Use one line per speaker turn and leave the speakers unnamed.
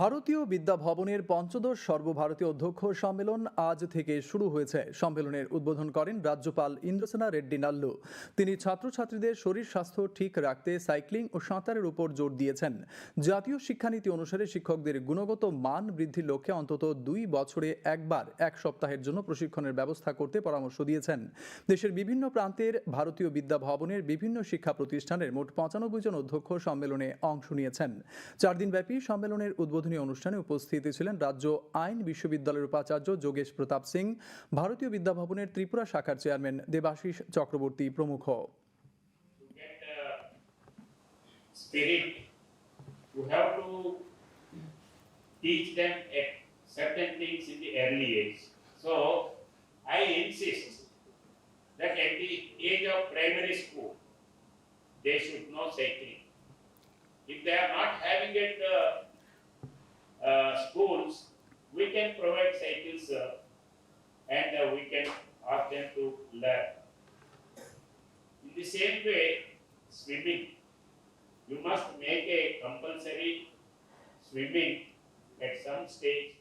ভারতীয় বিদ্যা ভবনের পঞ্চদশ সর্বভারতীয় অধ্যক্ষ সম্মেলন আজ থেকে শুরু হয়েছে সম্মেলনের উদ্বোধন করেন রাজ্যপাল ইন্দ্রসেনা রেড্ডি নাল্লু তিনি ছাত্রছাত্রীদের শরীর স্বাস্থ্য ঠিক রাখতে সাইক্লিং ও সাঁতারের উপর জোর দিয়েছেন জাতীয় শিক্ষানীতি অনুসারে শিক্ষকদের গুণগত মান বৃদ্ধির লক্ষ্যে অন্তত দুই বছরে একবার এক সপ্তাহের জন্য প্রশিক্ষণের ব্যবস্থা করতে পরামর্শ দিয়েছেন দেশের বিভিন্ন প্রান্তের ভারতীয় বিদ্যা ভবনের বিভিন্ন শিক্ষা প্রতিষ্ঠানের মোট পঁচানব্বই জন অধ্যক্ষ সম্মেলনে অংশ নিয়েছেন চার দিনব্যাপী সম্মেলনের উদ্বোধনী অনুষ্ঠানে উপস্থিত ছিলেন রাজ্য আইন বিশ্ববিদ্যালয়ের উপাচার্য যোগেশ প্রতাপ সিং ভারতীয় বিদ্যাভবনের ত্রিপুরা শাখার চেয়ারম্যান দেবাশিস চক্রবর্তী প্রমুখ
If they are not having it uh, Uh, schools, we can provide cycles and uh, we can ask them to learn. In the same way, swimming, you must make a compulsory swimming at some stage